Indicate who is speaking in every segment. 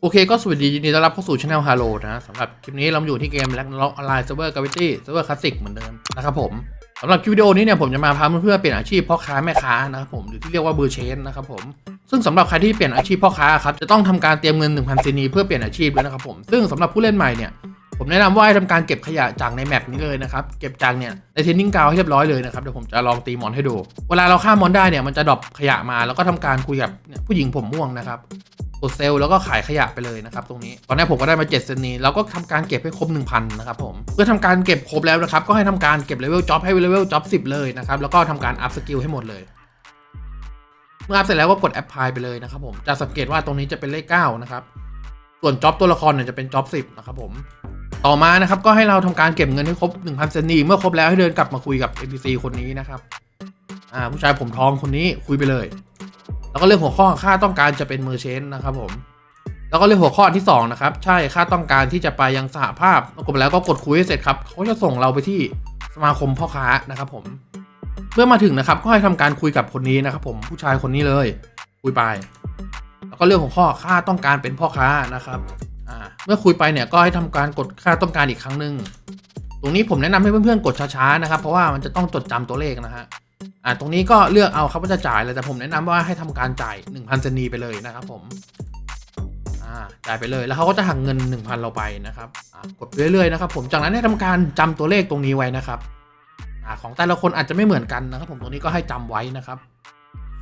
Speaker 1: โอเคก็สวัสดียินดีต้อนรับเข้าสู่ช anel h a l o นะสำหรับคลิปนี้เราอยู่ที่เกม Ragnarok Online Server Gravity Server Classic เหมือนเดิมนะครับผมสำหรับคลิปวิดีโอนี้เนี่ยผมจะมาพาเพื่อนๆเปลี่ยนอาชีพพ่อค้าแม่ค้านะครับผมหรือที่เรียกว่าเบอร์เชนนะครับผมซึ่งสำหรับใครที่เปลี่ยนอาชีพพ่อค้าครับจะต้องทำการเตรียมเงิน 1,000ซีนีเพื่อเปลี่ยนอาชีพด้วยนะครับผมซึ่งสำหรับผู้เล่นใหม่เนี่ย ผมแนะนำว่าให้ทำการเก็บขยะจากในแมปนี้เลยนะครับ เก็บจากเนี่ยในเทนนิ่งกาวให้เรียบร้อยเลยนะครับ เดี๋ยวผมจะลองตีมอนให้ดู เวลาเราฆ่ามอนได้เนี่ยมันจะดรอปขยะมาแล้วก็ทำการคุยกับผู้หญิงผมม่วงนะครับกดเซลล์แล้วก็ขายขยะไปเลยนะครับตรงนี้ ตอนนี้ผมก็ได้มา7เซนนี้เราก็ทำการเก็บให้ครบ 1,000 นะครับผม เพื่อทำการเก็บครบแล้วนะครับ ก็ให้ทำการเก็บเลเวลจ็อบให้เลเวลจ็อบ10เลยนะครับ แล้วก็ทำการอัพสกิลให้หมดเลย เมื่ออัพเสร็จแล้วก็กดแอปพลายไปเลยนะครับผม จะสังเกตว่าตรงนี้จะเป็นเลข9นะครับ ส่วนจ็อบตัวละครเนี่ยจะเป็นจ็อบ10 นะครับผม ต่อมานะครับก็ให้เราทำการเก็บเงินให้ครบ 1,000เซนนีเมื่อครบแล้วให้เดินกลับมาคุยกับ NPC คนนี้นะครับอ่าผู้ชายผมทองคนนี้คุยไปเลย แล้วก็เรื่องหัวข้อค่าต้องการจะเป็นเมอร์เชนนะครับผมแล้วก็เรื่องหัวข้อที่สองนะครับใช่ค่าต้องการที่จะไปยังสหภาพกดแล้วก็กดคุยให้เสร็จครับเขาจะส่งเราไปที่สมาคมพ่อค้านะครับผมเมื่อมาถึงนะครับก็ให้ทำการคุยกับคนนี้นะครับผมผู้ชายคนนี้เลย คุยไป แล้วก็เรื่องของข้อค่าต้องการเป็นพ่อค้านะครับ เมื่อคุยไปเนี่ยก็ให้ทำการกดค่าต้องการอีกครั้งหนึ่งตรงนี้ผมแนะนำให้เพื่อนๆกดช้าๆนะครับ เพราะว่ามันจะต้องจดจำตัวเลขนะฮะอ่าตรงนี้ก็เลือกเอาครับว่าจะจ่ายอะไรแต่ผมแนะนำว่าให้ทำการจ่าย 1,000เซนีไปเลยนะครับ ผมอ่าจ่ายไปเลยแล้วเขาก็จะหักเงิน 1,000 เราไปนะครับอ่ากดไปเรื่อยๆนะครับผมจากนั้นให้ทำการจำตัวเลขตรงนี้ไว้นะครับอ่าของแต่ละคนอาจจะไม่เหมือนกันนะครับ ผมตรงนี้ก็ให้จำไว้นะครับ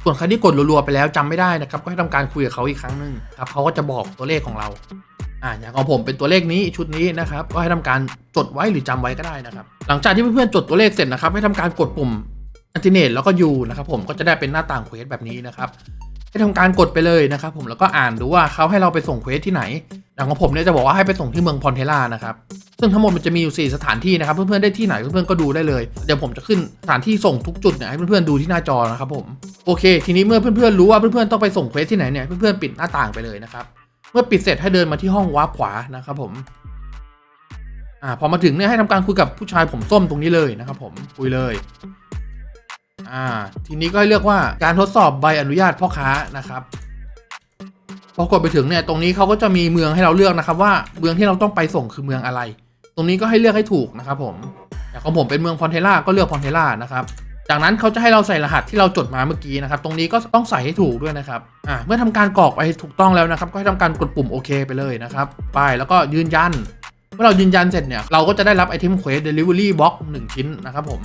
Speaker 1: ส่วนใครที่กดรัวๆไปแล้วจำไม่ได้นะครับ ก็ให้ทำการคุยกับเขาอีกครั้งหนึ่งครับเขาก็จะบอกตัวเลขของเรา อ่าอย่างของผมเป็นตัวเลขนี้ชุดนี้นะครับก็ให้ทำการจดไว้หรือจำไว้ก็ได้นะครับ หลังจากที่เพื่อนๆจดตัวเลขเสร็จนะครับ ให้ทำการกดปุ่มอันติเนตแล้วก็ยูนะครับผมก็จะได้เป็นหน้าต่างเควสแบบนี้นะครับให้ทำการกดไปเลยนะครับ ผมแล้วก็อ่านดูว่าเขาให้เราไปส่งเควสที่ไหนอย่างของผมเนี่ยจะบอกว่าให้ไปส่งที่เมืองพอนเทล่านะครับซึ่งทั้งหมดมันจะมีอยู่ 4 สถานที่นะครับ เพื่อนๆได้ที่ไหนเพื่อนๆก็ดูได้เลยเดี๋ยวผมจะขึ้นสถานที่ส่งทุกจุดเนี่ยให้เพื่อนๆดูที่หน้าจอนะครับผมโอเค ทีนี้เมื่อเพื่อนๆรู้ว่าเพื่อนๆต้องไปส่งเควสที่ไหนเนี่ยเพื่อนๆปิดหน้าต่างไปเลยนะครับ มื่อปิดเสร็จให้เดินมาที่ห้องวาร์ปขวานะครับผมอ่าพอมาถึงเนี่ยให้ทำการคุยกับผู้ชายผมส้มตรงนี้เลยนะครับผมคุยเลยอ่าทีนี้ก็ให้เลือกว่าการทดสอบใบอนุญาตพ่อค้านะครับพอกดไปถึงเนี่ยตรงนี้เขาก็จะมีเมืองให้เราเลือกนะครับ ว่าเมืองที่เราต้องไปส่งคือเมืองอะไร ตรงนี้ก็ให้เลือกให้ถูกนะครับผมอย่างของผมเป็นเมืองพอนเทล่าก็เลือกพอนเทล่านะครับ จากนั้นเขาจะให้เราใส่รหัสที่เราจดมาเมื่อกี้นะครับ ตรงนี้ก็ต้องใส่ให้ถูกด้วยนะครับ อ่า เมื่อทำการกรอกไปถูกต้องแล้วนะครับ ก็ให้ทำการกดปุ่มโอเคไปเลยนะครับ ไป แล้วก็ยืนยัน เมื่อเรายืนยันเสร็จเนี่ย เราก็จะได้รับไอเทมเควส Delivery Box 1ชิ้นนะครับผม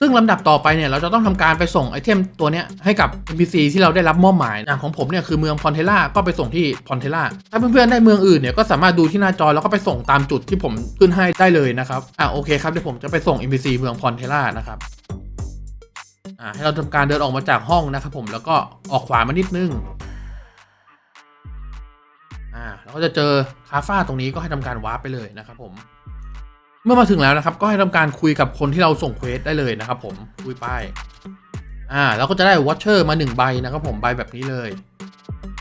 Speaker 1: ซึ่งลำดับต่อไปเนี่ย เราจะต้องทำการไปส่งไอเทมตัวเนี้ยให้กับ NPC ที่เราได้รับมอบหมายอย่างของผมเนี่ยคือเมืองพอนเทล่า ก็ไปส่งที่พอนเทล่า ถ้าเพื่อนๆได้เมืองอื่นเนี่ย ก็สามารถดูที่หน้าจอแล้วก็ไปส่งตามจุดที่ผมขึ้นให้ได้เลยนะครับ อะโอเคครับเดี๋ยวผมจะไปส่ง NPC เมืองพอนเทล่านะครับ อ่าให้เราทำการเดินออกมาจากห้องนะครับผมแล้วก็ออกขวามานิดนึงอ่าแล้วก็จะเจอคาฟ้าตรงนี้ก็ให้ทำการวาร์ปไปเลยนะครับผม เมื่อมาถึงแล้วนะครับ ก็ให้ทำการคุยกับคนที่เราส่งเควสได้เลยนะครับผมคุยไปอ่าแล้วก็จะได้วอชเชอร์มา1ใบนะครับผมใบแบบนี้เลย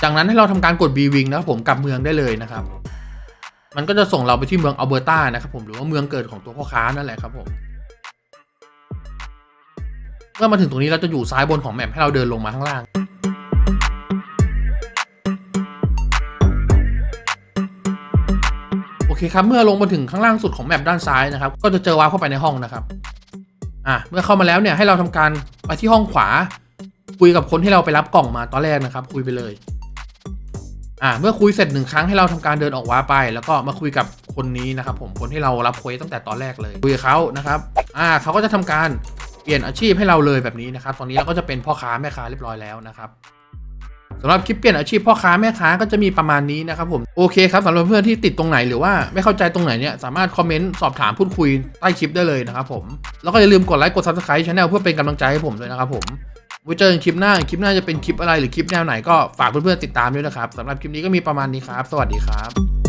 Speaker 1: จากนั้นให้เราทำการกด B Wing นะครับผมกลับเมืองได้เลยนะครับ มันก็จะส่งเราไปที่เมืองอัลเบอร์ตานะครับผมหรือว่าเมืองเกิดของตัวพ่อค้านั่นแหละครับผม มื่อมาถึงตรงนี้เราจะอยู่ซ้ายบนของแมปให้เราเดินลงมาข้างล่างโอเคครับเมื่อลงมาถึงข้างล่างสุดของแมปด้านซ้ายนะครับ ก็จะเจอวาร์ปเข้าไปในห้องนะครับอะเมื่อเข้ามาแล้วเนี่ยให้เราทำการไปที่ห้องขวา คุยกับคนที่เราไปรับกล่องมาตอนแรกนะครับ คุยไปเลยอะเมื่อคุยเสร็จหนึ่งครั้งให้เราทำการเดินออกว้าไป แล้วก็มาคุยกับคนนี้นะครับ ผมคนที่เรารับควสตั้งแต่ตอนแรกเลย คุยกับเขานะครับ อ่าเขาก็จะทำการ ลี่ยนอาชีพให้เราเลยแบบนี้นะครับ ตอนนี้เราก็จะเป็นพ่อค้าแม่ค้าเรียบร้อยแล้วนะครับสำหรับคลิปเปลี่ยนอาชีพพ่อค้าแม่ค้าก็จะมีประมาณนี้นะครับผมโอเคครับสำหรับเพื่อนที่ติดตรงไหนหรือว่าไม่เข้าใจตรงไหนเนี่ยสามารถคอมเมนต์สอบถามพูดคุยใต้คลิปได้เลยนะครับผมแล้วก็อย่าลืมกดไลค์กด subscribe ช่องเพื่อเป็นกำลังใจให้ผมด้วยนะครับผมไว้เจอกันคลิปหน้าคลิปหน้าจะเป็นคลิปอะไรหรือคลิปแนวไหนก็ฝากเพื่อนๆติดตามด้วยนะครับสำหรับคลิปนี้ก็มีประมาณนี้ครับ สวัสดีครับ